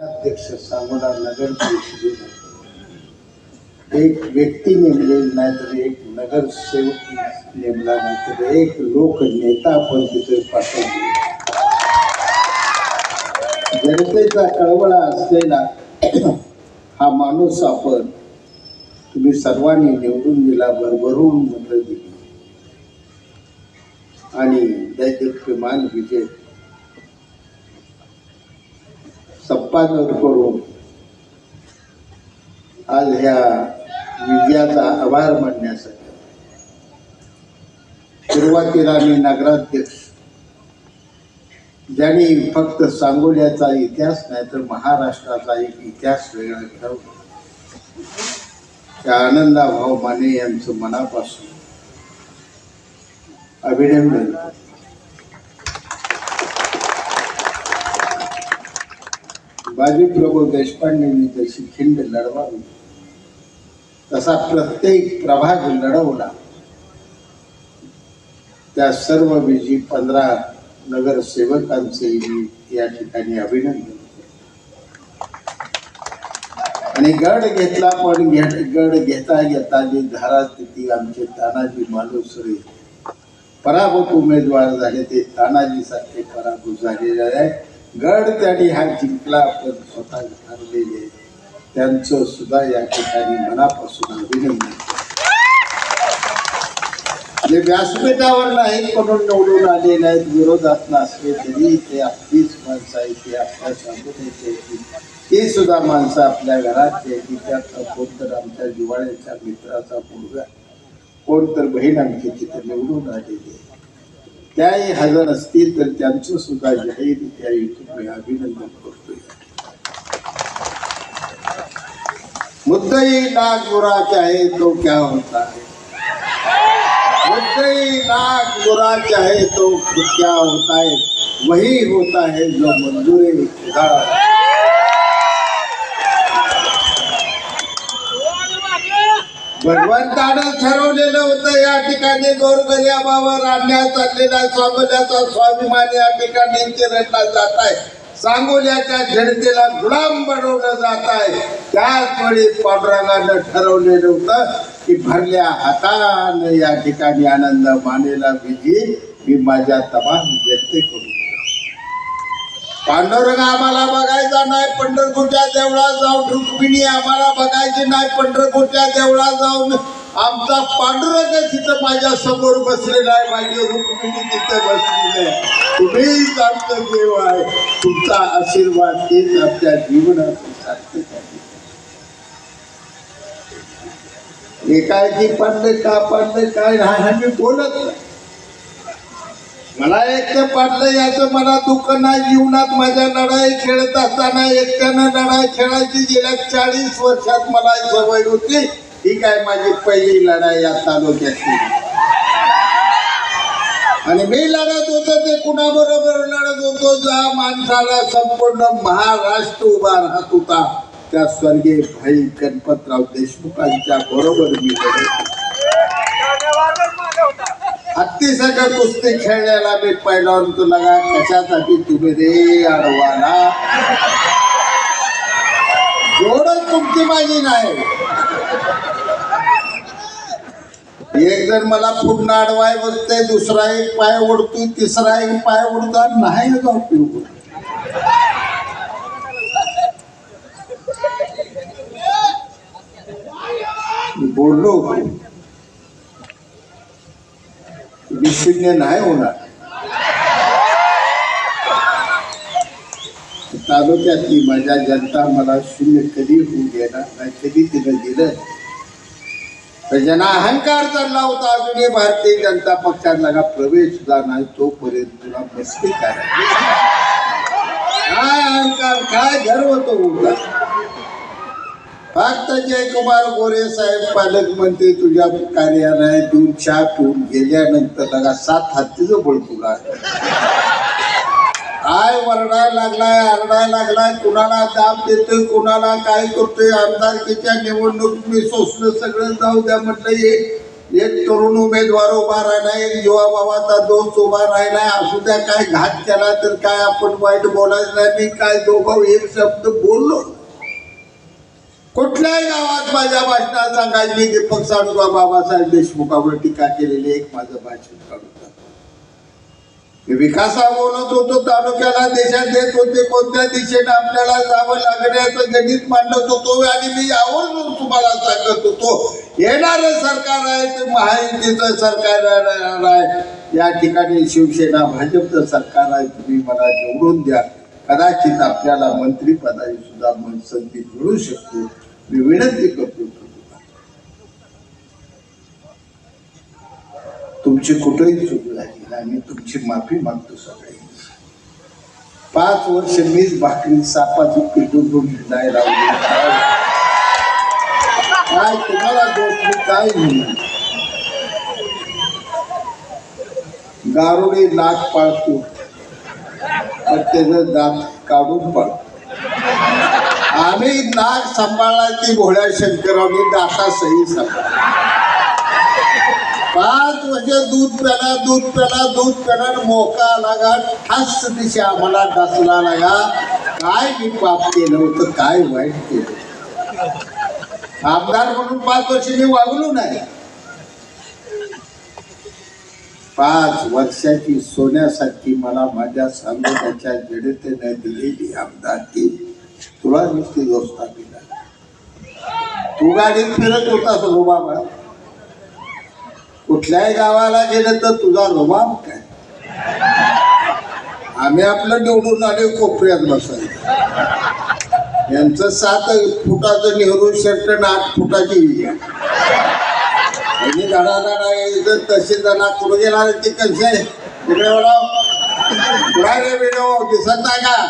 अध्यक्ष सांगोला नगर परिषदेने एक व्यक्ती नेमलेली नाही तर एक नगरसेवक नेमला नाही तर एक लोकनेता आपण तिथे पाठवले. जनतेचा कळवळा असलेला हा माणूस आपण तुम्ही सर्वांनी निवडून दिला भरभरून मतं दिली. आणि दैदिप्यमान विजय संपादन करून आज ह्या विजयाचा आभार मानण्यासाठी सुरुवातीला मी नगराध्यक्ष ज्याने फक्त सांगोल्याचा इतिहास नाही तर महाराष्ट्राचा एक इतिहास वेगळा ठरवतो त्या आनंदाभाव माने यांचं मनापासून अभिनंदन. बाजीप्रभू देशपांडेंनी जशी खिंड लढवावी तसा प्रत्येक प्रभाग लढवला. त्या सर्व विजी पंधरा नगरसेवकांचे मी या ठिकाणी अभिनंदन आणि गड घेतला पण गड घेता घेता जी धारा स्थिती आमचे तानाजी मालुसरे पराभूत उमेदवार झाले. ते तानाजी सारखे पराभूत झालेले आहे गड त्यांनी हा जिंकला पण स्वतः हरलेले. त्यांचं सुद्धा या ठिकाणी मनापासून अभिनंदन. जे व्यासपीठावर नाहीत म्हणून निवडून आले नाहीत विरोधात नसले तरी ते आपलीच माणसं आहेत ते आपल्या सांगून ती सुद्धा माणसं आपल्या घरात यायची त्यात कोणतर आमच्या जिवाळ्याच्या मित्राचा मुलगा कोण तर बहीण आमची तिथे निवडून आलेली आहे. त्याही हजर असतील तर त्यांचं सुद्धा जाहीर त्या युती अभिनंदन करतोय. मुद्दई नाग गुराचा आहे तो क्या होता? है मुद्दई लाख बुरा चाहे तो क्या होता? है वही होता है जो मंजूर खुदा भगवंतानं ठरवलेलं होतं या ठिकाणी गोरगरियाबावर आणण्यात चाललेला स्वागताचा स्वाभिमान या ठिकाणी जात आहे सांगोल्याच्या जनतेला गुलाम बनवलं जात आहे. त्याच वेळी पांडुरंगानं ठरवलेलं होतं की भरल्या हातानं या ठिकाणी आनंद मानेला विधी. मी माझ्या तमाम जनतेकडून पांडुरंग आम्हाला बघायचा नाही पंढरपूरच्या देवळात जाऊन रुक्मिणी आम्हाला बघायची नाही पंढरपूरच्या देवळात जाऊन आमचा पांडुरंग तिथं माझ्यासमोर बसलेला आहे माझी रुक्मिणी तिथं बसलेली आहे. तुम्हीच आमचं देव आहे. तुमचा आशीर्वाद तेच आमच्या जीवनाचं सार्थक आहे एकाएकी पडले का पाडलं काय नाही आम्ही बोलत नाही. मला एकटं पाडलं याचं मला दुःख नाही जीवनात माझ्या लढाई खेळत असताना एकट्यानं लढाई खेळायची गेल्या चाळीस वर्षात मला सवय होती. ही काय माझी पहिली लढाई या तालुक्याची? आणि मी लढत होतो ते कुणाबरोबर लढत होतो? ज्या माणसाला संपूर्ण महाराष्ट्र उभा राहत होता. त्या स्वर्गीय भाई गणपतराव देशमुखांच्या बरोबर मी लढत कुस्ती खेळण्याला मी पहिला तुला कशासाठी तुम्ही रे अडवाला जोडच तुमची माझी नाही. एक जण मला पुढं अडवाय बसते दुसरा एक पाय ओढतोय, तिसरा एक पाय ओढतो नाही उपयोग बोललो. विशून्य नाही होणार. तालुक्यातली माझ्या जनता मला शून्य कधी होऊ देणार नाही कधी तिनं दिलं. त्याच्यानं अहंकार चालला होता अजूनही भारतीय जनता पक्षात लगा प्रवेश सुद्धा नाही तोपर्यंत तुला मस्ती काय काय अहंकार काय गर्व तो होता फक्त जयकुमार गोरे साहेब पालकमंत्री तुझ्या कार्यालयात येऊन चहा पिऊन गेल्यानंतर लगा सात हत्तीचं बळ तुला काय वरडाय लागलाय आरडाय लागलाय कुणाला दाब देतोय कुणाला काय करतोय आमदारकीच्या निवडणूक मी सोसलं सगळं जाऊ द्या म्हटलं हे एक तरुण उमेदवार उभा राहिला एक युवा भावाचा दोस्त उभा राहिला असू द्या काय घात केला तर काय आपण वाईट बोलायचं नाही मी काय दोघं एक शब्द बोललो. कुठल्याही गावात माझ्या भाषणात सांगायची मी दीपक सावंतराव बाबासाहेब देशमुखावर टीका केलेली एक माझं भाषण काढून. विकासा बोलत होतो तालुक्याला देशात देत होते कोणत्या दिशेने आपल्याला जावं लागण्याचं गणित मांडत होतो आणि मी आवर्जून तुम्हाला सांगत होतो. येणारं सरकार आहे ते महायुतीचं सरकार आहे. या ठिकाणी शिवसेना भाजपचं सरकार आहे तुम्ही मला निवडून द्या. कदाचित आपल्याला मंत्रीपदाची सुद्धा मन- संधी मिळू शकते. मी विनंती करतो तुमची कुठेही चूक झाली आणि तुमची माफी मागतो सगळे. पाच वर्ष मीच भाकरी सापाची पिटून नाही राहू काय तुम्हाला दोष मी काय म्हणणार गारुडे नाक पाळतो पण त्याचं दात काढून पाळतो. आम्ही नाक सांभाळायची भोळ्या शंकरावनी दाता सही सांभाळ पाच वर्ष म्हणजे दूध प्याला दूध प्याला दूध प्याला आणि मोका लागा ठास दिशे आम्हाला डसला लागा. काय मी पाप केलं होतं काय वाईट केलं? आमदार म्हणून पाच वर्ष मी वागलो नाही. पाच वर्षाची सोन्यासाठी मला माझ्या सांगोल्याच्या जडतेने दिलेली आमदारकी तुला नुसती दोस्ता दिला तू गाडीत फिरत होतास बाबा. कुठल्याही गावाला गेलं तर तुझा रुबाब काय? आम्ही आपलं निवडून आले कोपऱ्यात बसायचं यांचं सात फुटाचं नेहरू शर्ट आणि आठ फुटाची आणि यांनी धडा धडा यायचं तसे जणा कुठं गेला ते कसे? तिकडे बोलाव. दिसत नाही का?